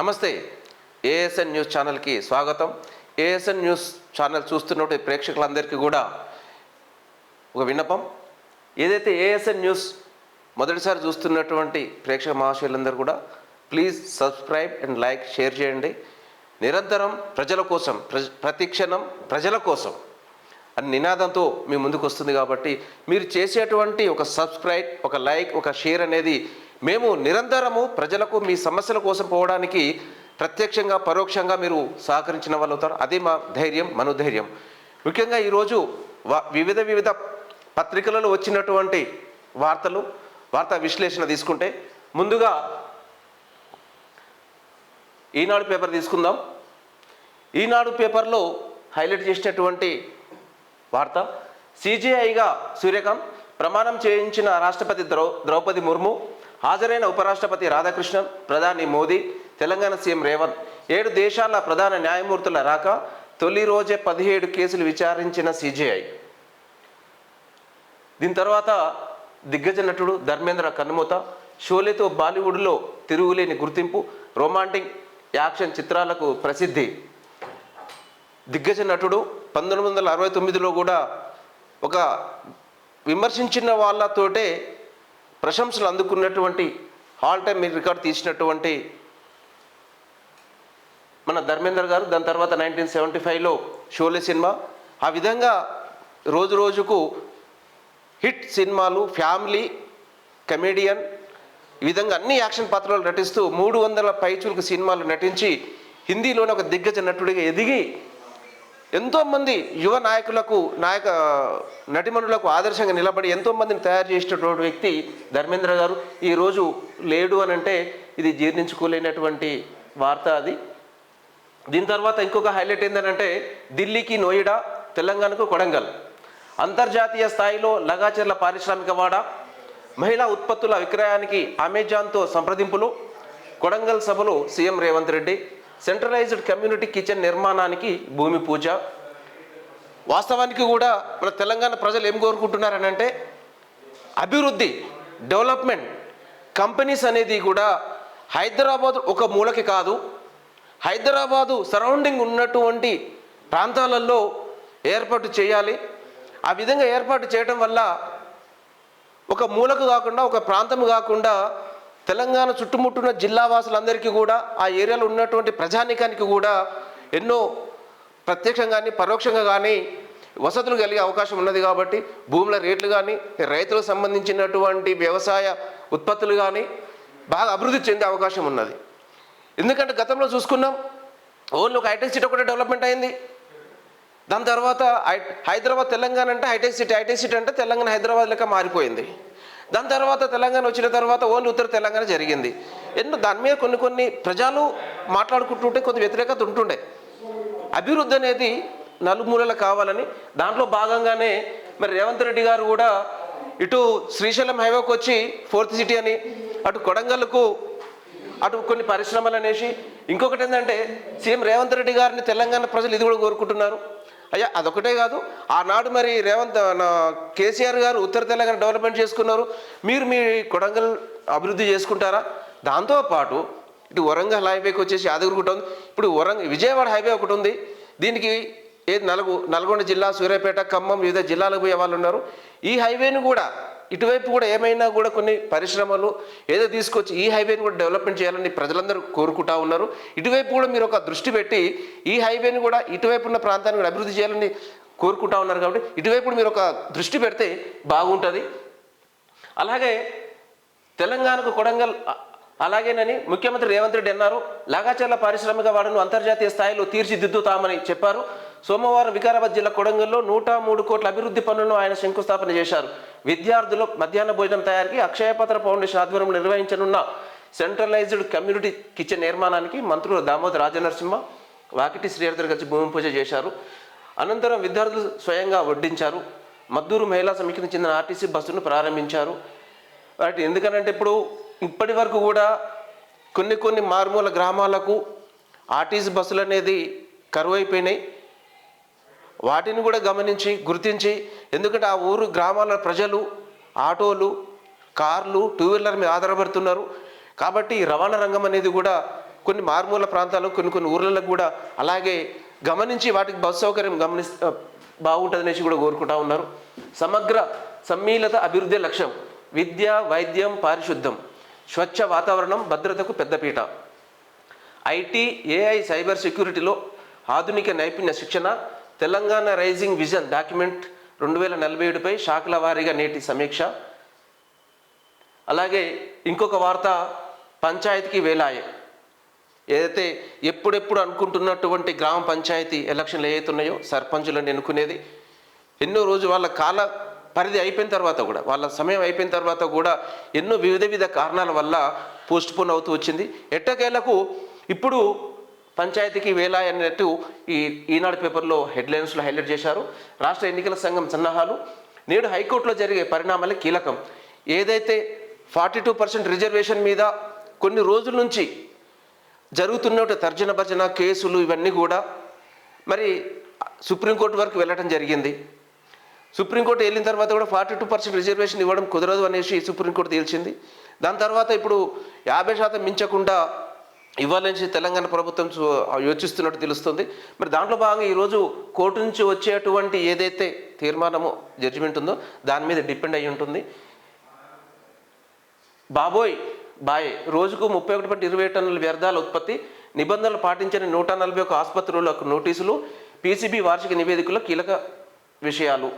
నమస్తే ASN news ఛానల్కి స్వాగతం. ఏఎస్ఎన్ న్యూస్ ఛానల్ చూస్తున్నటువంటి ప్రేక్షకులందరికీ కూడా ఒక విన్నపం. ఏదైతే ఏఎస్ఎన్ న్యూస్ మొదటిసారి చూస్తున్నటువంటి ప్రేక్షక మహాశయులందరూ కూడా please subscribe and like share చేయండి. నిరంతరం ప్రజల కోసం ప్రజ ప్రతిక్షణం ప్రజల కోసం అని నినాదంతో మీ ముందుకు వస్తుంది కాబట్టి మీరు చేసేటువంటి ఒక సబ్స్క్రైబ్ ఒక లైక్ ఒక షేర్ అనేది మేము నిరంతరము ప్రజలకు మీ సమస్యల కోసం పోవడానికి ప్రత్యక్షంగా పరోక్షంగా మీరు సహకరించిన వాళ్ళు అవుతారు. అదే మా ధైర్యం మనోధైర్యం. ముఖ్యంగా ఈరోజు వివిధ వివిధ పత్రికలలో వచ్చినటువంటి వార్తలు వార్తా విశ్లేషణ తీసుకుంటే ముందుగా ఈనాడు పేపర్ తీసుకుందాం. ఈనాడు పేపర్లో హైలైట్ చేసినటువంటి వార్త సిజిఐగా సూర్యకాంత్ ప్రమాణం చేయించిన రాష్ట్రపతి ద్రౌ ద్రౌపది ముర్ము హాజరైన ఉపరాష్ట్రపతి రాధాకృష్ణన్ ప్రధాని మోదీ తెలంగాణ సీఎం రేవంత్ ఏడు దేశాల ప్రధాన న్యాయమూర్తుల రాక తొలి రోజే పదిహేడు కేసులు విచారించిన సిజేఐ. దీని తర్వాత దిగ్గజ నటుడు ధర్మేంద్ర కన్నుమూత షోలేతో బాలీవుడ్లో తిరుగులేని గుర్తింపు రొమాంటిక్ యాక్షన్ చిత్రాలకు ప్రసిద్ధి. దిగ్గజ నటుడు పంతొమ్మిది వందల అరవై తొమ్మిదిలో కూడా ఒక విమర్శించిన వాళ్ళతోటే ప్రశంసలు అందుకున్నటువంటి ఆల్ టైమ్ రికార్డ్ తీసినటువంటి మన ధర్మేందర్ గారు దాని తర్వాత నైన్టీన్ సెవెంటీ ఫైవ్లో షోలే సినిమా. ఆ విధంగా రోజు రోజుకు హిట్ సినిమాలు ఫ్యామిలీ కమెడియన్ ఈ విధంగా అన్ని యాక్షన్ పాత్రలు నటిస్తూ మూడు వందల పైచులకు సినిమాలు నటించి హిందీలోనే ఒక దిగ్గజ నటుడిగా ఎదిగి ఎంతోమంది యువ నాయకులకు నాయక నటిమణులకు ఆదర్శంగా నిలబడి ఎంతోమందిని తయారు చేసినటువంటి వ్యక్తి ధర్మేంద్ర గారు. ఈరోజు లేడు అని అంటే ఇది జీర్ణించుకోలేనటువంటి వార్త అది. దీని తర్వాత ఇంకొక హైలైట్ ఏంటంటే ఢిల్లీకి నోయిడా తెలంగాణకు కొడంగల్. అంతర్జాతీయ స్థాయిలో లగాచర్ల పారిశ్రామిక వాడ మహిళా ఉత్పత్తుల విక్రయానికి అమెజాన్తో సంప్రదింపులు. కొడంగల్ సభలో CM Revanth Reddy centralised community kitchen నిర్మాణానికి భూమి పూజ. వాస్తవానికి కూడా మన తెలంగాణ ప్రజలు ఏం కోరుకుంటున్నారని అంటే అభివృద్ధి డెవలప్మెంట్ కంపెనీస్ అనేది కూడా హైదరాబాద్ ఒక మూలకి కాదు. హైదరాబాదు సరౌండింగ్ ఉన్నటువంటి ప్రాంతాలలో ఏర్పాటు చేయాలి. ఆ విధంగా ఏర్పాటు చేయడం వల్ల ఒక మూలకు కాకుండా ఒక ప్రాంతం కాకుండా తెలంగాణ చుట్టుముట్టున్న జిల్లా వాసులందరికీ కూడా ఆ ఏరియాలో ఉన్నటువంటి ప్రజానికానికి కూడా ఎన్నో ప్రత్యక్షంగా కానీ పరోక్షంగా కానీ వసతులు కలిగే అవకాశం ఉన్నది కాబట్టి భూముల రేట్లు కానీ రైతులకు సంబంధించినటువంటి వ్యవసాయ ఉత్పత్తులు కానీ బాగా అభివృద్ధి చెందే అవకాశం ఉన్నది. ఎందుకంటే గతంలో చూసుకున్నాం ఓన్లీ ఒక హైటెక్ సిటీ ఒకటే డెవలప్మెంట్ అయింది. దాని తర్వాత హై- హైదరాబాద్ తెలంగాణ అంటే హైటెక్ సిటీ హైటెక్ సిటీ అంటే తెలంగాణ హైదరాబాద్ లెక్క మారిపోయింది. దాని తర్వాత తెలంగాణ వచ్చిన తర్వాత ఓన్లీ ఉత్తర తెలంగాణ జరిగింది. ఎన్నో దాని మీద కొన్ని కొన్ని ప్రజలు మాట్లాడుకుంటుంటే కొంత వ్యతిరేకత ఉంటుండే. అభివృద్ధి అనేది నలుమూలలు కావాలని దాంట్లో భాగంగానే మరి రేవంత్ రెడ్డి గారు కూడా ఇటు శ్రీశైలం హైవేకి వచ్చి ఫోర్త్ సిటీ అని అటు కొడంగల్కు అటు కొన్ని పరిశ్రమలు అనేసి ఇంకొకటి ఏంటంటే సీఎం రేవంత్ రెడ్డి గారిని తెలంగాణ ప్రజలు ఇది కూడా కోరుకుంటున్నారు. అయ్యా అదొకటే కాదు. ఆనాడు మరి రేవంత్ కేసీఆర్ గారు ఉత్తర తెలంగాణ డెవలప్మెంట్ చేసుకున్నారు. మీరు మీ కొడంగల్ అభివృద్ధి చేసుకుంటారా? దాంతోపాటు ఇటు వరంగల్ హైవేకి వచ్చేసి యాదగిరిగుట్ట ఉంది. ఇప్పుడు వరంగ విజయవాడ హైవే ఒకటి ఉంది. దీనికి ఏది నలుగు నల్గొండ జిల్లా సూర్యాపేట ఖమ్మం వివిధ జిల్లాలకు పోయే వాళ్ళు ఉన్నారు. ఈ హైవేను కూడా ఇటువైపు కూడా ఏమైనా కూడా కొన్ని పరిశ్రమలు ఏదో తీసుకొచ్చి ఈ హైవేని కూడా డెవలప్మెంట్ చేయాలని ప్రజలందరూ కోరుకుంటా ఉన్నారు. ఇటువైపు కూడా మీరు ఒక దృష్టి పెట్టి ఈ హైవేని కూడా ఇటువైపు ఉన్న ప్రాంతాన్ని కూడా అభివృద్ధి చేయాలని కోరుకుంటా ఉన్నారు కాబట్టి ఇటువైపు మీరు ఒక దృష్టి పెడితే బాగుంటుంది. అలాగే తెలంగాణకు కొడంగల్ అలాగేనని ముఖ్యమంత్రి రేవంత్ రెడ్డి అన్నారు. లాగాచర్ల పారిశ్రామిక వాడను అంతర్జాతీయ స్థాయిలో తీర్చిదిద్దుతామని చెప్పారు. సోమవారం వికారాబాద్ జిల్లా కొడంగల్లో నూట మూడు కోట్ల అభివృద్ధి పనులను ఆయన శంకుస్థాపన చేశారు. విద్యార్థులు మధ్యాహ్న భోజనం తయారీకి అక్షయపత్ర ఫౌండేషన్ ఆధ్వర్యంలో నిర్వహించనున్న సెంట్రలైజ్డ్ కమ్యూనిటీ కిచెన్ నిర్మాణానికి మంత్రులు దామోదర్ రాజనరసింహ వాకిటి శ్రీహరితో కలిసి భూమి పూజ చేశారు. అనంతరం విద్యార్థులు స్వయంగా వడ్డించారు. మద్దూరు మహిళా సమితికి చెందిన ఆర్టీసీ బస్సును ప్రారంభించారు. వాటి ఎందుకనంటే ఇప్పుడు ఇప్పటి వరకు కూడా కొన్ని కొన్ని మారుమూల గ్రామాలకు ఆర్టీసీ బస్సులు అనేది కరువు అయిపోయినాయి వాటిని కూడా గమనించి గుర్తించి ఎందుకంటే ఆ ఊరు గ్రామాల ప్రజలు ఆటోలు కార్లు టూ వీలర్ మీద ఆధారపడుతున్నారు. కాబట్టి రవాణా రంగం అనేది కూడా కొన్ని మారుమూల ప్రాంతాలు కొన్ని కొన్ని ఊర్లలో కూడా అలాగే గమనించి వాటికి బస్సు సౌకర్యం గమని బాగుంటుందనేసి కూడా కోరుకుంటా ఉన్నారు. సమగ్ర సమ్మీలత అభివృద్ధి లక్ష్యం విద్య వైద్యం పారిశుద్ధం స్వచ్ఛ వాతావరణం భద్రతకు పెద్దపీట. ఐటీ ఏఐ సైబర్ సెక్యూరిటీలో ఆధునిక నైపుణ్య శిక్షణ తెలంగాణ రైజింగ్ విజన్ డాక్యుమెంట్ రెండు వేల నలభై ఏడుపై శాఖల వారీగా నేటి సమీక్ష. అలాగే ఇంకొక వార్త పంచాయతీకి వేలాయే. ఏదైతే ఎప్పుడెప్పుడు అనుకుంటున్నటువంటి గ్రామ పంచాయతీ ఎలక్షన్లు ఏవైతున్నాయో సర్పంచులను ఎన్నుకునేది ఎన్నో రోజు వాళ్ళ కాల పరిధి అయిపోయిన తర్వాత కూడా వాళ్ళ సమయం అయిపోయిన తర్వాత కూడా ఎన్నో వివిధ వివిధ కారణాల వల్ల పోస్ట్ పోన్ అవుతూ వచ్చింది. ఎట్టకేలకు ఇప్పుడు పంచాయతీకి వేలా అన్నట్టు ఈ ఈనాడు పేపర్లో హెడ్లైన్స్లో హైలైట్ చేశారు. రాష్ట్ర ఎన్నికల సంఘం సన్నాహాలు నేడు హైకోర్టులో జరిగే పరిణామాలే కీలకం. ఏదైతే ఫార్టీ టూ పర్సెంట్ రిజర్వేషన్ మీద కొన్ని రోజుల నుంచి జరుగుతున్న తర్జన భర్జన కేసులు ఇవన్నీ కూడా మరి సుప్రీంకోర్టు వరకు వెళ్ళటం జరిగింది. సుప్రీంకోర్టు వెళ్ళిన తర్వాత కూడా ఫార్టీ టూ పర్సెంట్ రిజర్వేషన్ ఇవ్వడం కుదరదు అనేసి సుప్రీంకోర్టు తేల్చింది. దాని తర్వాత ఇప్పుడు యాభై శాతం మించకుండా ఇవ్వాలని తెలంగాణ ప్రభుత్వం చూ- యోచిస్తున్నట్టు తెలుస్తుంది. మరి దాంట్లో భాగంగా ఈరోజు కోర్టు నుంచి వచ్చేటువంటి ఏదైతే తీర్మానము జడ్జిమెంట్ ఉందో దాని మీద డిపెండ్ అయి ఉంటుంది. బాబోయ్ బాయ్ రోజుకు ముప్పై ఒకటి పాయింట్ ఇరవై టన్నుల వ్యర్థాల ఉత్పత్తి నిబంధనలు పాటించని నూట నలభై ఒక ఆసుపత్రులకు నోటీసులు పీసీబీ వార్షిక నివేదికలో కీలక విషయాలు.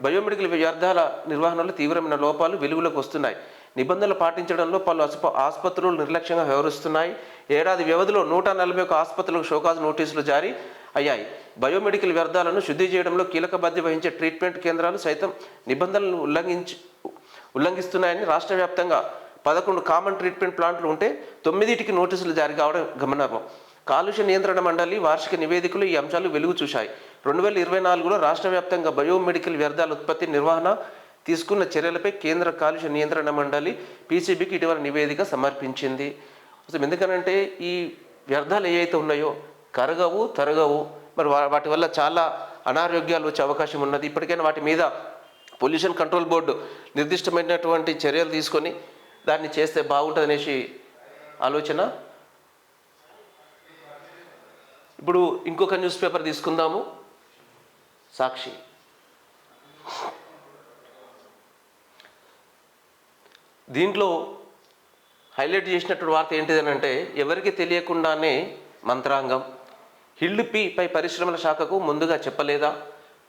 బయోమెడికల్ వ్యర్థాల నిర్వహణలో తీవ్రమైన లోపాలు వెలుగులోకి వస్తున్నాయి. నిబంధనలు పాటించడంలో పలు ఆసుపత్రులు నిర్లక్ష్యంగా వ్యవహరిస్తున్నాయి. ఏడాది వ్యవధిలో నూట నలభై ఒక ఆసుపత్రులకు షోకాజ్ నోటీసులు జారీ అయ్యాయి. బయోమెడికల్ వ్యర్థాలను శుద్ధి చేయడంలో కీలక బాధ్యత వహించే ట్రీట్మెంట్ కేంద్రాలు సైతం నిబంధనలను ఉల్లంఘించి ఉల్లంఘిస్తున్నాయని రాష్ట్ర వ్యాప్తంగా పదకొండు కామన్ ట్రీట్మెంట్ ప్లాంట్లు ఉంటే తొమ్మిదిటికి నోటీసులు జారీ కావడం గమనార్హం. కాలుష్య నియంత్రణ మండలి వార్షిక నివేదికలు ఈ అంశాలు వెలుగు చూశాయి. రెండు వేల ఇరవై నాలుగులో రాష్ట్ర వ్యాప్తంగా బయోమెడికల్ వ్యర్థాల ఉత్పత్తి నిర్వహణ తీసుకున్న చర్యలపై కేంద్ర కాలుష్య నియంత్రణ మండలి పీసీబీకి ఇటీవల నివేదిక సమర్పించింది. అసలు ఎందుకనంటే ఈ వ్యర్థాలు ఏవైతే ఉన్నాయో కరగవు తరగవు మరి వాటి వల్ల చాలా అనారోగ్యాలు వచ్చే అవకాశం ఉన్నది. ఇప్పటికైనా వాటి మీద పొల్యూషన్ కంట్రోల్ బోర్డు నిర్దిష్టమైనటువంటి చర్యలు తీసుకొని దాన్ని చేస్తే బాగుంటుంది అనేసి ఆలోచన. ఇప్పుడు ఇంకొక న్యూస్ పేపర్ తీసుకుందాము. సాక్షి. దీంట్లో హైలైట్ చేసినటువంటి వార్త ఏంటిదనంటే ఎవరికి తెలియకుండానే మంత్రాంగం హిల్డ్ పి పై పరిశ్రమల శాఖకు ముందుగా చెప్పలేదా?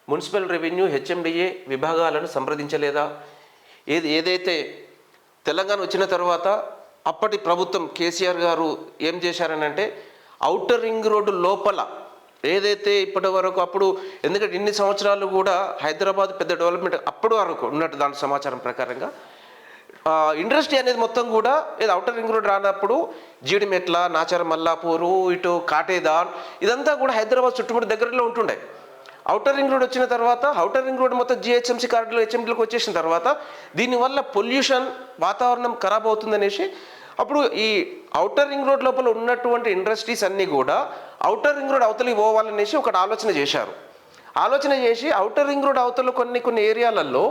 మున్సిపల్ రెవెన్యూ హెచ్ఎండిఏ విభాగాలను సంప్రదించలేదా? ఏది ఏదైతే తెలంగాణ వచ్చిన తర్వాత అప్పటి ప్రభుత్వం కేసీఆర్ గారు ఏం చేశారనంటే ఔటర్ రింగ్ రోడ్డు లోపల ఏదైతే ఇప్పటి వరకు అప్పుడు ఎందుకంటే ఇన్ని సంవత్సరాలు కూడా హైదరాబాద్ పెద్ద డెవలప్మెంట్ అప్పటి వరకు ఉన్నట్టు దాని సమాచారం ప్రకారంగా ఇండస్ట్రీ అనేది మొత్తం కూడా ఏదో అవుటర్ రింగ్ రోడ్ రానప్పుడు జీడిమెట్ల నాచారం మల్లాపూరు ఇటు కాటేదాన్ ఇదంతా కూడా హైదరాబాద్ చుట్టుముట్టు దగ్గరలో ఉంటుండే. అవుటర్ రింగ్ రోడ్ వచ్చిన తర్వాత అవుటర్ రింగ్ రోడ్ మొత్తం జిహెచ్ఎంసీ కార్డులో హెచ్ఎండీలకు వచ్చేసిన తర్వాత దీనివల్ల పొల్యూషన్ వాతావరణం ఖరాబ్ అవుతుందనేసి అప్పుడు ఈ అవుటర్ రింగ్ రోడ్ లోపల ఉన్నటువంటి ఇండస్ట్రీస్ అన్నీ కూడా అవుటర్ రింగ్ రోడ్ అవతలికి పోవాలనేసి ఒకటి ఆలోచన చేశారు. ఆలోచన చేసి అవుటర్ రింగ్ రోడ్ అవతల కొన్ని కొన్ని ఏరియాలలో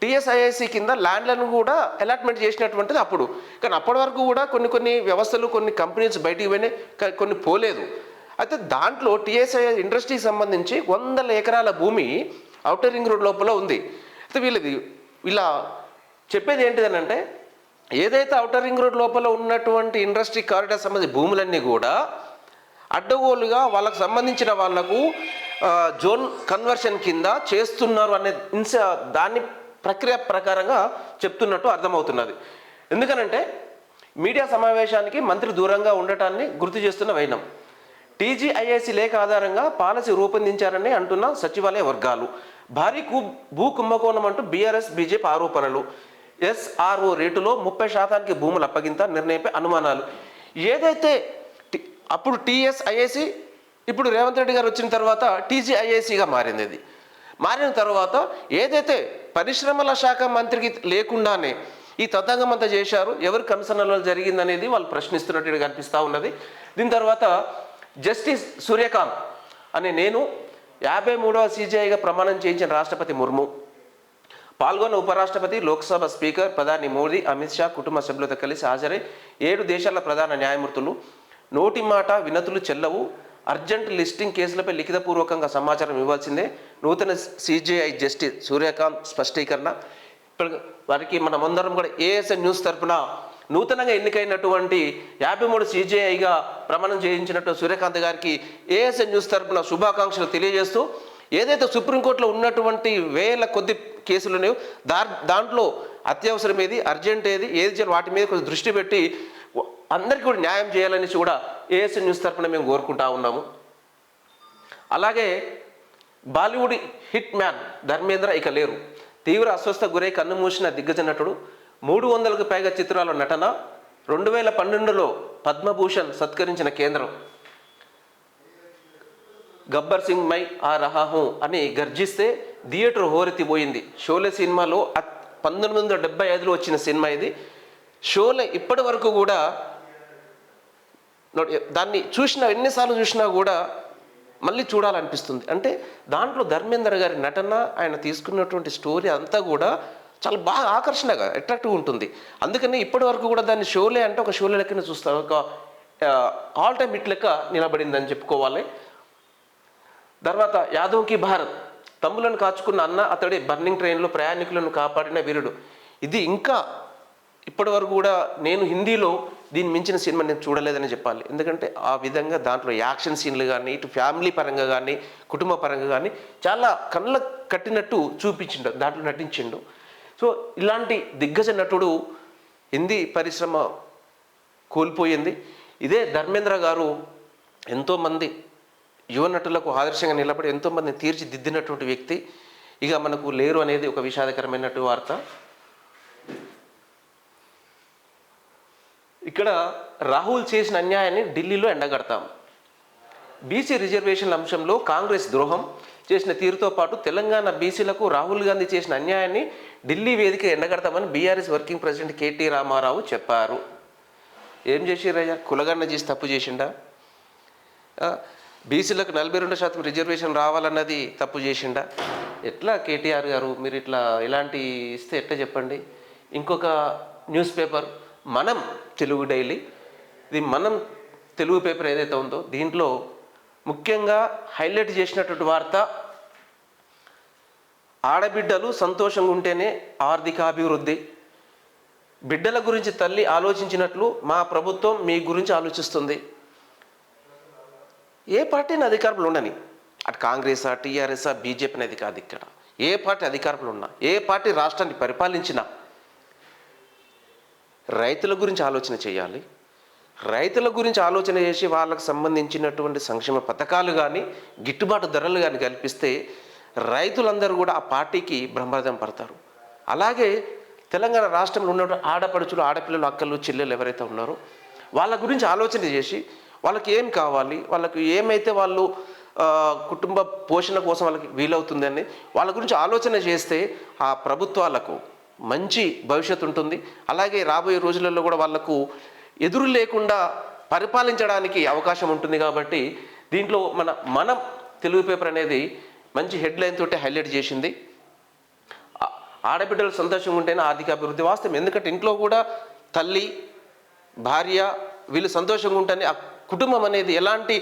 టీఎస్ఐఐసి కింద ల్యాండ్లను కూడా అలాట్మెంట్ చేసినటువంటిది అప్పుడు. కానీ అప్పటి వరకు కూడా కొన్ని కొన్ని వ్యవస్థలు కొన్ని కంపెనీస్ బయటికి పోయినాయి కొన్ని పోలేదు. అయితే దాంట్లో టీఎస్ఐ ఇండస్ట్రీకి సంబంధించి వందల ఎకరాల భూమి అవుటర్ రింగ్ రోడ్ లోపల ఉంది. అయితే వీళ్ళది ఇలా చెప్పేది ఏంటిదనంటే ఏదైతే అవుటర్ రింగ్ రోడ్ లోపల ఉన్నటువంటి ఇండస్ట్రీ కారిడార్ సంబంధించి భూములన్నీ కూడా అడ్డగోలుగా వాళ్ళకు సంబంధించిన వాళ్ళకు జోన్ కన్వర్షన్ కింద చేస్తున్నారు అనే ఇన్స దాన్ని ప్రక్రియ ప్రకారంగా చెప్తున్నట్టు అర్థమవుతున్నది. ఎందుకనంటే మీడియా సమావేశానికి మంత్రి దూరంగా ఉండటాన్ని గుర్తు చేస్తున్న వైనం. టీజీఐఐసి లేఖ ఆధారంగా పాలసీ రూపొందించారని అంటున్న సచివాలయ వర్గాలు. భారీ కు భూ కుంభకోణం అంటూ బీఆర్ఎస్ బీజేపీ ఆరోపణలు. ఎస్ఆర్ఓ రేటులో ముప్పై శాతానికి భూముల అప్పగింత నిర్ణయంపై అనుమానాలు. ఏదైతే అప్పుడు టీఎస్ఐఏసి ఇప్పుడు రేవంత్ రెడ్డి గారు వచ్చిన తర్వాత టీజీఐఏసిగా మారింది ఇది. మారిన తర్వాత ఏదైతే పరిశ్రమల శాఖ మంత్రికి లేకుండానే ఈ తతంగం అంతా చేశారు ఎవరు కమిషనర్లో జరిగిందనేది వాళ్ళు ప్రశ్నిస్తున్నట్టుగా కనిపిస్తూ ఉన్నది. దీని తర్వాత జస్టిస్ సూర్యకాంత్ అనే నేను యాభై మూడవ సీజీఐగా ప్రమాణం చేయించిన రాష్ట్రపతి ముర్ము. పాల్గొన్న ఉపరాష్ట్రపతి లోక్సభ స్పీకర్ ప్రధాని మోదీ అమిత్ షా కుటుంబ సభ్యులతో కలిసి హాజరై ఏడు దేశాల ప్రధాన న్యాయమూర్తులు. నోటి మాట వినతులు చెల్లవు. అర్జెంట్ లిస్టింగ్ కేసులపై లిఖితపూర్వకంగా సమాచారం ఇవ్వాల్సిందే. నూతన సిజేఐ జస్టిస్ సూర్యకాంత్ స్పష్టీకరణ. ఇప్పుడు వారికి మనమందరం కూడా ఏఎస్ఎన్ న్యూస్ తరఫున నూతనంగా ఎన్నికైనటువంటి యాభై మూడు సీజేఐగా ప్రమాణం చేయించినట్టు సూర్యకాంత్ గారికి ఏఎస్ఎన్ న్యూస్ తరపున శుభాకాంక్షలు తెలియజేస్తూ ఏదైతే సుప్రీంకోర్టులో ఉన్నటువంటి వేల కొద్ది కేసులు దా దాంట్లో అత్యవసరం ఏది అర్జెంట్ ఏది ఏది వాటి మీద కొంచెం దృష్టి పెట్టి అందరికీ కూడా న్యాయం చేయాలని కూడా ఏఎస్ఎన్ న్యూస్ తరఫున మేము కోరుకుంటా ఉన్నాము. అలాగే బాలీవుడ్ హిట్ మ్యాన్ ధర్మేంద్ర ఇక లేరు. తీవ్ర అస్వస్థ గురై కన్ను మూసిన దిగ్గజ నటుడు మూడు వందలకు పైగా చిత్రాల నటన రెండు వేల పన్నెండులో పద్మభూషణ్ సత్కరించిన కేంద్రం. గబ్బర్ సింగ్ మై ఆ రహాహు అని గర్జిస్తే థియేటర్ హోరెత్తిపోయింది. షోలే సినిమాలో పంతొమ్మిది వందల డెబ్బై ఐదులో వచ్చిన సినిమా ఇది. షోలే ఇప్పటి వరకు కూడా దాన్ని చూసిన ఎన్నిసార్లు చూసినా కూడా మళ్ళీ చూడాలనిపిస్తుంది. అంటే దాంట్లో ధర్మేంద్ర గారి నటన ఆయన తీసుకున్నటువంటి స్టోరీ అంతా కూడా చాలా బాగా ఆకర్షణగా అట్రాక్టివ్ ఉంటుంది. అందుకని ఇప్పటి వరకు కూడా దాన్ని షోలే అంటే ఒక షోలే లెక్కన చూస్తాను ఒక ఆల్ టైమ్ హిట్ లెక్క నిలబడిందని చెప్పుకోవాలి. తర్వాత యాదవ్కి భారత్ తమ్ములను కాచుకున్న అన్న అతడే బర్నింగ్ ట్రైన్లో ప్రయాణికులను కాపాడిన వీరుడు. ఇది ఇంకా ఇప్పటి వరకు కూడా నేను హిందీలో దీన్ని మించిన సినిమా నేను చూడలేదని చెప్పాలి. ఎందుకంటే ఆ విధంగా దాంట్లో యాక్షన్ సీన్లు కానీ ఇటు ఫ్యామిలీ పరంగా కానీ కుటుంబ పరంగా కానీ చాలా కళ్ళ కట్టినట్టు చూపించిండు దాంట్లో నటించిండు. సో ఇలాంటి దిగ్గజ నటుడు హిందీ పరిశ్రమ కోల్పోయింది. ఇదే ధర్మేంద్ర గారు ఎంతోమంది యువ నటులకు ఆదర్శంగా నిలబడి ఎంతోమందిని తీర్చిదిద్దినటువంటి వ్యక్తి. ఇక మనకు లేరు అనేది ఒక విషాదకరమైనటువంటి వార్త. ఇక్కడ రాహుల్ చేసిన అన్యాయాన్ని ఢిల్లీలో ఎండగడతాం. బీసీ రిజర్వేషన్ల అంశంలో కాంగ్రెస్ ద్రోహం చేసిన తీరుతో పాటు తెలంగాణ బీసీలకు రాహుల్ గాంధీ చేసిన అన్యాయాన్ని ఢిల్లీ వేదిక ఎండగడతామని BRS working president KT Ramarao చెప్పారు. ఏం చేసిరయ్యా కులగన్న చేసి తప్పు చేసిండా? బీసీలకు నలభై రెండు శాతం రిజర్వేషన్ రావాలన్నది తప్పు చేసిండా? ఎట్లా కేటీఆర్ గారు? మీరు ఇట్లా ఇలాంటి ఇస్తే ఎట్లా చెప్పండి? ఇంకొక న్యూస్ పేపర్ మనం తెలుగు డైలీ ఇది మనం తెలుగు పేపర్ ఏదైతే ఉందో దీంట్లో ముఖ్యంగా హైలైట్ చేసినటువంటి వార్త ఆడబిడ్డలు సంతోషంగా ఉంటేనే ఆర్థిక అభివృద్ధి బిడ్డల గురించి తల్లి ఆలోచించినట్లు మా ప్రభుత్వం మీ గురించి ఆలోచిస్తుంది. ఏ పార్టీని అధికారంలో ఉండని అటు కాంగ్రెస్ టీఆర్ఎస్ బీజేపీ అనేది కాదు ఇక్కడ. ఏ పార్టీ అధికారంలో ఉన్నా ఏ పార్టీ రాష్ట్రాన్ని పరిపాలించినా రైతుల గురించి ఆలోచన చేయాలి. రైతుల గురించి ఆలోచన చేసి వాళ్ళకు సంబంధించినటువంటి సంక్షేమ పథకాలు కానీ గిట్టుబాటు ధరలు కానీ కల్పిస్తే రైతులందరూ కూడా ఆ పార్టీకి బ్రహ్మరథం పడతారు. అలాగే తెలంగాణ రాష్ట్రంలో ఉన్న ఆడపడుచులు ఆడపిల్లలు అక్కలు చెల్లెలు ఎవరైతే ఉన్నారో వాళ్ళ గురించి ఆలోచన చేసి వాళ్ళకి ఏం కావాలి వాళ్ళకి ఏమైతే వాళ్ళు కుటుంబ పోషణ కోసం వాళ్ళకి వీలవుతుందని వాళ్ళ గురించి ఆలోచన చేస్తే ఆ ప్రభుత్వాలకు మంచి భవిష్యత్తు ఉంటుంది. అలాగే రాబోయే రోజులలో కూడా వాళ్ళకు ఎదురు లేకుండా పరిపాలించడానికి అవకాశం ఉంటుంది కాబట్టి దీంట్లో మన మనం తెలుగు పేపర్ అనేది మంచి హెడ్లైన్ తోటి హైలైట్ చేసింది. ఆడబిడ్డలు సంతోషంగా ఉంటేనే ఆర్థిక అభివృద్ధి వాస్తవం. ఎందుకంటే ఇంట్లో కూడా తల్లి భార్య వీళ్ళు సంతోషంగా ఉంటేనే ఆ కుటుంబం అనేది ఎలాంటి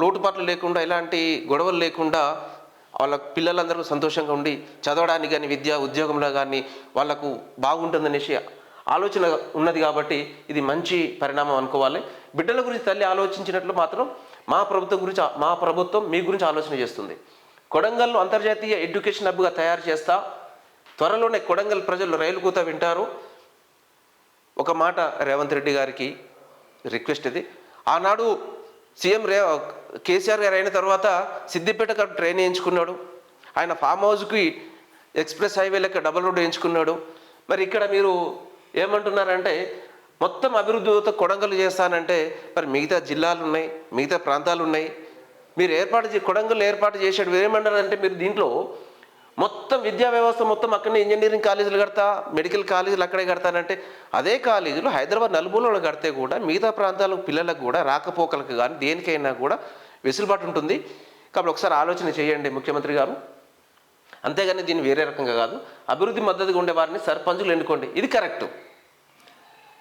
లోటుపాట్లు లేకుండా ఎలాంటి గొడవలు లేకుండా వాళ్ళ పిల్లలందరూ సంతోషంగా ఉండి చదవడానికి కానీ విద్య ఉద్యోగంలో కానీ వాళ్ళకు బాగుంటుందనేసి ఆలోచన ఉన్నది కాబట్టి ఇది మంచి పరిణామం అనుకోవాలి. బిడ్డల గురించి తల్లి ఆలోచించినట్లు మాత్రం మా ప్రభుత్వం గురించి మా ప్రభుత్వం మీ గురించి ఆలోచన చేస్తుంది. కొడంగల్ను అంతర్జాతీయ ఎడ్యుకేషన్ హబ్గా తయారు చేస్తా త్వరలోనే కొడంగల్ ప్రజలు రైలు కూత వింటారు. ఒక మాట రేవంత్ రెడ్డి గారికి రిక్వెస్ట్ ఇది. ఆనాడు సీఎం రే కేసీఆర్ గారు అయిన తర్వాత సిద్దిపేట ట్రైన్ వేయించుకున్నాడు. ఆయన ఫామ్ హౌస్కి ఎక్స్ప్రెస్ హైవే లెక్క డబల్ రోడ్ వేయించుకున్నాడు. మరి ఇక్కడ మీరు ఏమంటున్నారంటే మొత్తం అభివృద్ధితో కొడంగలు చేస్తానంటే మరి మిగతా జిల్లాలు ఉన్నాయి మిగతా ప్రాంతాలు ఉన్నాయి మీరు ఏర్పాటు చే కొడంగులు ఏర్పాటు చేసాడు మీరు ఏమంటారంటే మీరు దీంట్లో మొత్తం విద్యా వ్యవస్థ మొత్తం అక్కడనే ఇంజనీరింగ్ కాలేజీలు కడతా మెడికల్ కాలేజీలు అక్కడే కడతానంటే అదే కాలేజీలు హైదరాబాద్ నలుమూలలో కడితే కూడా మిగతా ప్రాంతాల పిల్లలకు కూడా రాకపోకలకు కానీ దేనికైనా కూడా వెసులుబాటు ఉంటుంది. కాబట్టి ఒకసారి ఆలోచన చేయండి ముఖ్యమంత్రి గారు. అంతేగాని దీన్ని వేరే రకంగా కాదు. అభివృద్ధి మద్దతుగా ఉండే వారిని సర్పంచులు ఎన్నుకోండి. ఇది కరెక్ట్.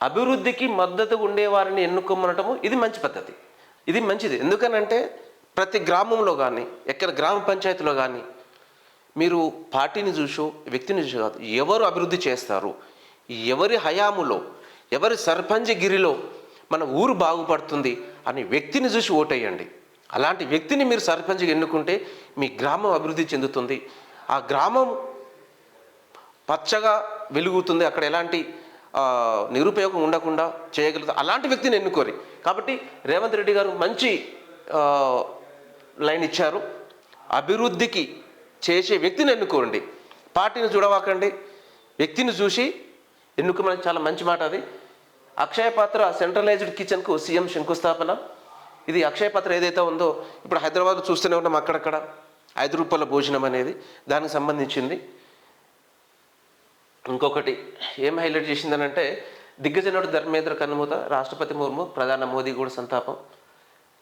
అభివృద్ధికి మద్దతు ఉండేవారిని ఎన్నుకోమనటము ఇది మంచి పద్ధతి. ఇది మంచిది. ఎందుకనంటే ప్రతి గ్రామంలో కానీ ఎక్కడ గ్రామ పంచాయతీలో కానీ మీరు పార్టీని చూసో వ్యక్తిని చూసో కాదు ఎవరు అభివృద్ధి చేస్తారు ఎవరి హయాములో ఎవరి సర్పంచ్ గిరిలో మన ఊరు బాగుపడుతుంది అనే వ్యక్తిని చూసి ఓటేయండి. అలాంటి వ్యక్తిని మీరు సర్పంచ్గా ఎన్నుకుంటే మీ గ్రామం అభివృద్ధి చెందుతుంది. ఆ గ్రామం పచ్చగా వెలుగుతుంది. అక్కడ ఎలాంటి నిరుపయోగం ఉండకుండా చేయగలుగుతుంది అలాంటి వ్యక్తిని ఎన్నుకోరి. కాబట్టి రేవంత్ రెడ్డి గారు మంచి లైన్ ఇచ్చారు. అభివృద్ధికి చేసే వ్యక్తిని ఎన్నుకోండి పార్టీని చూడవాకండి. వ్యక్తిని చూసి ఎన్నుకోమని చాలా మంచి మాట అది. అక్షయ పాత్ర సెంట్రలైజ్డ్ కిచెన్కు సీఎం శంకుస్థాపన. ఇది అక్షయ పాత్ర ఏదైతే ఉందో ఇప్పుడు హైదరాబాద్ చూస్తూనే ఉన్నాం అక్కడక్కడ. ఐదు రూపాయల భోజనం అనేది దానికి సంబంధించింది. ఇంకొకటి ఏం హైలైట్ చేసిందనంటే దిగ్గజనుడు ధర్మేంద్ర కన్నుమూత రాష్ట్రపతి ముర్ము ప్రధాని మోదీ కూడా సంతాపం.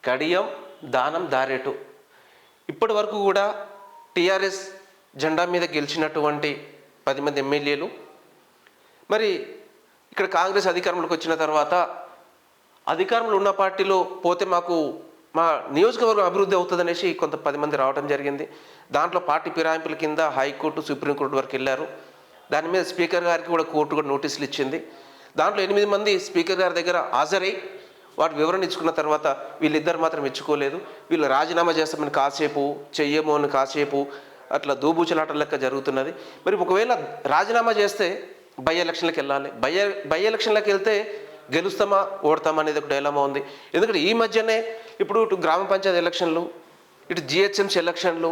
కడియం దానం దారేటు. ఇప్పటి వరకు కూడా టీఆర్ఎస్ జెండా మీద గెలిచినటువంటి పది మంది ఎమ్మెల్యేలు. మరి ఇక్కడ కాంగ్రెస్ అధికారంలోకి వచ్చిన తర్వాత అధికారంలో ఉన్న పార్టీలో పోతే మాకు మా నియోజకవర్గం అభివృద్ధి అవుతుందనేసి కొంత పది మంది రావడం జరిగింది. దాంట్లో పార్టీ ఫిరాయింపుల కింద హైకోర్టు సుప్రీంకోర్టు వరకు వెళ్ళారు. దాని మీద స్పీకర్ గారికి కూడా కోర్టు కూడా నోటీసులు ఇచ్చింది. దాంట్లో ఎనిమిది మంది స్పీకర్ గారి దగ్గర హాజరై వాటి వివరణ ఇచ్చుకున్న తర్వాత వీళ్ళిద్దరు మాత్రం ఇచ్చుకోలేదు వీళ్ళు రాజీనామా చేస్తామని కాసేపు చెయ్యము అని కాసేపు అట్లా దోబూచలాట లెక్క జరుగుతున్నది. మరి ఒకవేళ రాజీనామా చేస్తే బై ఎలక్షన్లకు వెళ్ళాలి. బై బై ఎలక్షన్లకు వెళ్తే గెలుస్తామా ఓడతామా అనేది ఒక డైలామా ఉంది. ఎందుకంటే ఈ మధ్యనే ఇప్పుడు ఇటు గ్రామ పంచాయతీ ఎలక్షన్లు ఇటు జిహెచ్ఎంసీ ఎలక్షన్లు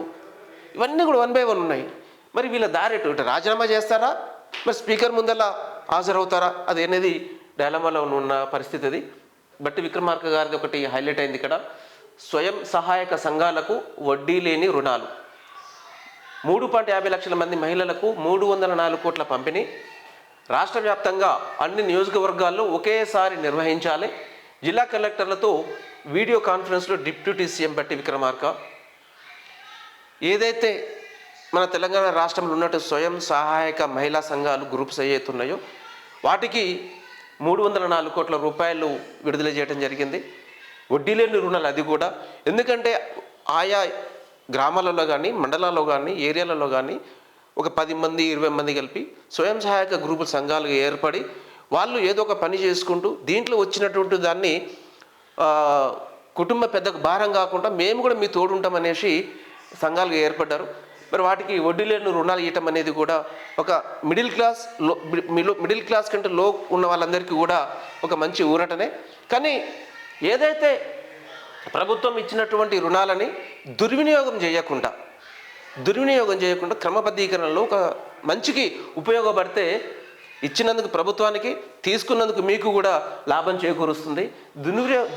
ఇవన్నీ కూడా వన్ బై వన్ ఉన్నాయి. మరి వీళ్ళ దారి ఎటు? ఇటు రాజీనామా చేస్తారా? మరి స్పీకర్ ముందలా హాజరవుతారా? అది అనేది డైలమాలో ఉన్న పరిస్థితి అది. బట్టి విక్రమార్క గారిది ఒకటి హైలైట్ అయింది ఇక్కడ. స్వయం సహాయక సంఘాలకు వడ్డీ లేని రుణాలు. మూడు పాయింట్ యాభై లక్షల మంది మహిళలకు మూడు వందల నాలుగు కోట్ల పంపిణీ. రాష్ట్ర వ్యాప్తంగా అన్ని నియోజకవర్గాల్లో ఒకేసారి నిర్వహించాలి. జిల్లా కలెక్టర్లతో వీడియో కాన్ఫరెన్స్లో డిప్యూటీ సీఎం బట్టి విక్రమార్క. ఏదైతే మన తెలంగాణ రాష్ట్రంలో ఉన్నట్టు స్వయం సహాయక మహిళా సంఘాలు గ్రూప్స్ ఏవైతున్నాయో వాటికి మూడు వందల నాలుగు కోట్ల రూపాయలు విడుదల చేయడం జరిగింది. వడ్డీ లేని రుణాలు అది కూడా. ఎందుకంటే ఆయా గ్రామాలలో కానీ మండలాల్లో కానీ ఏరియాలలో కానీ ఒక పది మంది ఇరవై మంది కలిపి స్వయం సహాయక గ్రూపుల సంఘాలు ఏర్పడి వాళ్ళు ఏదో ఒక పని చేసుకుంటూ దీంట్లో వచ్చినటువంటి దాన్ని కుటుంబ పెద్దకు భారం కాకుండా మేము కూడా మీ తోడు ఉంటామనేసి సంఘాలుగా ఏర్పడ్డారు. మరి వాటికి వడ్డీ లేని రుణాలు ఇవ్వటం అనేది కూడా ఒక మిడిల్ క్లాస్లో మిడిల్- క్లాస్ కంటే లో ఉన్న వాళ్ళందరికీ కూడా ఒక మంచి ఊరటనే కానీ ఏదైతే ప్రభుత్వం ఇచ్చినటువంటి రుణాలని దుర్వినియోగం చేయకుండా దుర్వినియోగం చేయకుండా క్రమబద్ధీకరణలో ఒక మంచికి ఉపయోగపడితే ఇచ్చినందుకు ప్రభుత్వానికి తీసుకున్నందుకు మీకు కూడా లాభం చేకూరుస్తుంది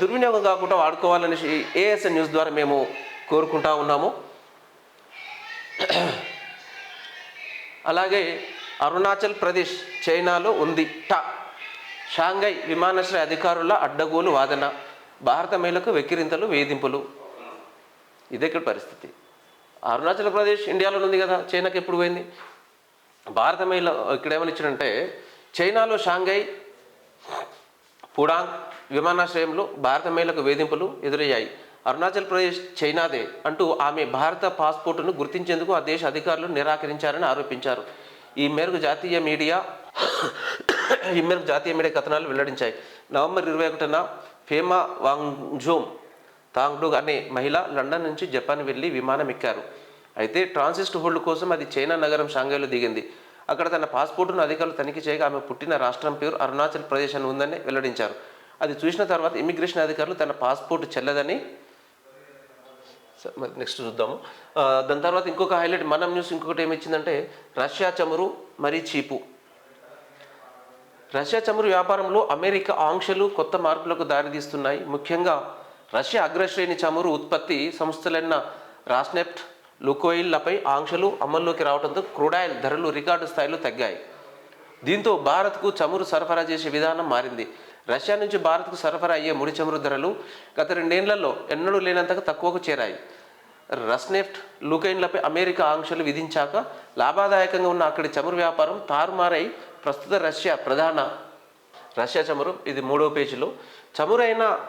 దుర్వినియోగం కాకుండా వాడుకోవాలనేసి ఏఎస్ఎన్ న్యూస్ ద్వారా మేము కోరుకుంటా ఉన్నాము అలాగే అరుణాచల్ ప్రదేశ్ చైనాలో ఉంది. టా. షాంఘై విమానాశ్రయ అధికారుల అడ్డగోలు వాదన. భారత మహిళకు వెక్కిరింతలు వేధింపులు. ఇదే ఇక్కడ పరిస్థితి. అరుణాచల్ ప్రదేశ్ ఇండియాలో ఉంది కదా చైనాకి ఎప్పుడు పోయింది? భారత మహిళ ఇక్కడ ఏమని ఇచ్చారంటే చైనాలో షాంఘై పుడాంగ్ విమానాశ్రయంలో భారత మహిళకు వేధింపులు ఎదురయ్యాయి. అరుణాచల్ ప్రదేశ్ చైనాదే అంటూ ఆమె భారత పాస్పోర్టును గుర్తించేందుకు ఆ దేశ అధికారులు నిరాకరించారని ఆరోపించారు. ఈ మేరకు జాతీయ మీడియా ఈ మేరకు జాతీయ మీడియా కథనాలు వెల్లడించాయి. నవంబర్ ఇరవై ఒకటిన ఫేమా వాంగ్జోమ్ తాంగ్డుగ్ అనే మహిళ లండన్ నుంచి జపాన్ వెళ్ళి విమానం ఎక్కారు. అయితే ట్రాన్సిస్ట్ హోల్డ్ కోసం అది చైనా నగరం షాంఘైలో దిగింది. అక్కడ తన పాస్పోర్టును అధికారులు తనిఖీ చేయగా ఆమె పుట్టిన రాష్ట్రం పేరు అరుణాచల్ ప్రదేశ్ అని ఉందని వెల్లడించారు. అది చూసిన తర్వాత ఇమిగ్రేషన్ అధికారులు తన పాస్పోర్ట్ చెల్లదని నెక్స్ట్ చూద్దాము. దాని తర్వాత ఇంకొక హైలైట్ మనం న్యూస్ ఇంకొకటి ఏమి ఇచ్చిందంటే రష్యా చమురు మరీ చీపు. రష్యా చమురు వ్యాపారంలో అమెరికా ఆంక్షలు కొత్త మార్పులకు దారితీస్తున్నాయి ముఖ్యంగా రష్యా అగ్రశ్రేణి చమురు ఉత్పత్తి సంస్థలైన రాస్నెప్ట్ లుకోయిల్లపై ఆంక్షలు అమల్లోకి రావడంతో క్రూడాయిల్ ధరలు రికార్డు స్థాయిలో తగ్గాయి. దీంతో భారత్కు చమురు సరఫరా చేసే విధానం మారింది. రష్యా నుంచి భారత్కు సరఫరా అయ్యే ముడి చమురు ధరలు గత రెండేళ్ళలో ఎన్నడూ లేనంతగా తక్కువకు చేరాయి. రస్నెఫ్ట్ లుకైన్లపై అమెరికా ఆంక్షలు విధించాక లాభదాయకంగా ఉన్న అక్కడి చమురు వ్యాపారం తారుమారై ప్రస్తుత రష్యా ప్రధాన రష్యా చమురు ఇది మూడో పేజీలో. చమురైన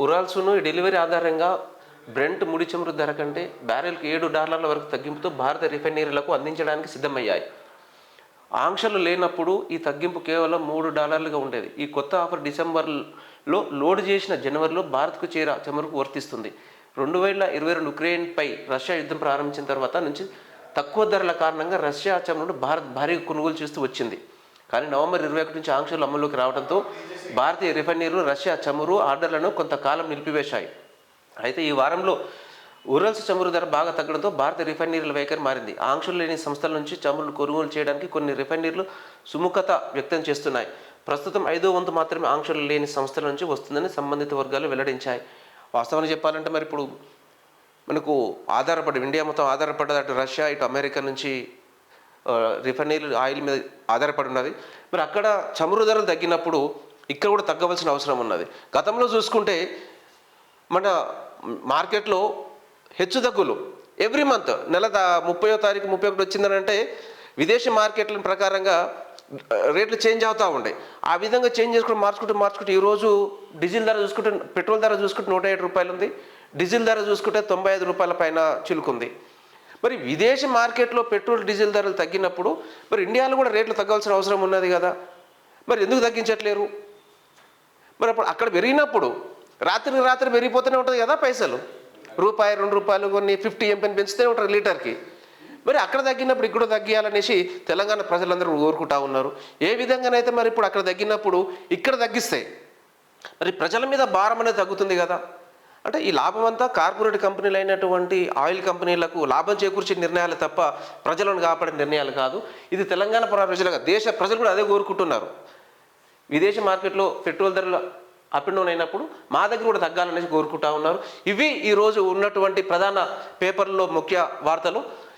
ఉరాల్సును డెలివరీ ఆధారంగా బ్రెంట్ ముడి చమురు ధర కంటే బ్యారెల్కి ఏడు డాలర్ల వరకు తగ్గింపుతో భారత రిఫైనరీలకు అందించడానికి సిద్ధమయ్యాయి. ఆంక్షలు లేనప్పుడు ఈ తగ్గింపు కేవలం మూడు డాలర్లుగా ఉండేది. ఈ కొత్త ఆఫర్ డిసెంబర్లో లోడ్ చేసిన జనవరిలో భారత్కు చేర చమురుకు వర్తిస్తుంది. రెండు వేల ఇరవై రెండు ఉక్రెయిన్పై రష్యా యుద్ధం ప్రారంభించిన తర్వాత నుంచి తక్కువ ధరల కారణంగా రష్యా చమురును భారత్ భారీగా కొనుగోలు చేస్తూ వచ్చింది. కానీ నవంబర్ ఇరవై ఒకటి నుంచి ఆంక్షలు అమల్లోకి రావడంతో భారతీయ రిఫైనరీలు రష్యా చమురు ఆర్డర్లను కొంతకాలం నిలిపివేశాయి. అయితే ఈ వారంలో ఉరల్స్ చమురు ధర బాగా తగ్గడంతో భారత రిఫైనరీల వైఖరి మారింది. ఆంక్షలు లేని సంస్థల నుంచి చమురును కొనుగోలు చేయడానికి కొన్ని రిఫైనరీలు సుముఖత వ్యక్తం చేస్తున్నాయి. ప్రస్తుతం ఐదో వంతు మాత్రమే ఆంక్షలు లేని సంస్థల నుంచి వస్తుందని సంబంధిత వర్గాలు వెల్లడించాయి. వాస్తవాన్ని చెప్పాలంటే మరి ఇప్పుడు మనకు ఆధారపడి ఇండియా మొత్తం ఆధారపడ్డది అటు రష్యా ఇటు అమెరికా నుంచి రిఫైనరీలు ఆయిల్ మీద ఆధారపడి ఉన్నది. మరి అక్కడ చమురు ధరలు తగ్గినప్పుడు ఇక్కడ కూడా తగ్గవలసిన అవసరం ఉన్నది. గతంలో చూసుకుంటే మన మార్కెట్లో హెచ్చు తగ్గులు ఎవ్రీ మంత్ నెల ముప్పయో తారీఖు ముప్పై ఒకటి వచ్చిందనంటే విదేశీ మార్కెట్ల ప్రకారంగా రేట్లు చేంజ్ అవుతూ ఉండే. ఆ విధంగా చేంజ్ చేసుకుంటూ మార్చుకుంటూ మార్చుకుంటూ ఈరోజు డీజిల్ ధర చూసుకుంటే పెట్రోల్ ధర చూసుకుంటే నూట ఏడు రూపాయలు ఉంది. డీజిల్ ధర చూసుకుంటే తొంభై ఐదు రూపాయల పైన చిలుకుంది. మరి విదేశీ మార్కెట్లో పెట్రోల్ డీజిల్ ధరలు తగ్గినప్పుడు మరి ఇండియాలో కూడా రేట్లు తగ్గాల్సిన అవసరం ఉన్నది కదా. మరి ఎందుకు తగ్గించట్లేరు? మరి అప్పుడు అక్కడ పెరిగినప్పుడు రాత్రికి రాత్రి పెరిగిపోతూనే ఉంటుంది కదా పైసలు. రూపాయి రెండు రూపాయలు కొన్ని ఫిఫ్టీ ఎంపీని పెంచుతూనే ఉంటారు లీటర్కి. మరి అక్కడ తగ్గినప్పుడు ఇక్కడ తగ్గియాలనేసి తెలంగాణ ప్రజలందరూ కోరుకుంటా ఉన్నారు. ఏ విధంగానైతే మరి ఇప్పుడు అక్కడ తగ్గినప్పుడు ఇక్కడ తగ్గిస్తాయి మరి ప్రజల మీద భారం అనేది తగ్గుతుంది కదా. అంటే ఈ లాభం అంతా కార్పొరేట్ కంపెనీలు అయినటువంటి ఆయిల్ కంపెనీలకు లాభం చేకూర్చే నిర్ణయాలు తప్ప ప్రజలను కాపాడే నిర్ణయాలు కాదు. ఇది తెలంగాణ ప్రజలుగా దేశ ప్రజలు కూడా అదే కోరుకుంటున్నారు. విదేశీ మార్కెట్లో పెట్రోల్ ధరలు అప్ అండ్ డౌన్ అయినప్పుడు మా దగ్గర కూడా తగ్గాలనేసి కోరుకుంటా ఉన్నారు. ఇవి ఈరోజు ఉన్నటువంటి ప్రధాన పేపర్లో ముఖ్య వార్తలు.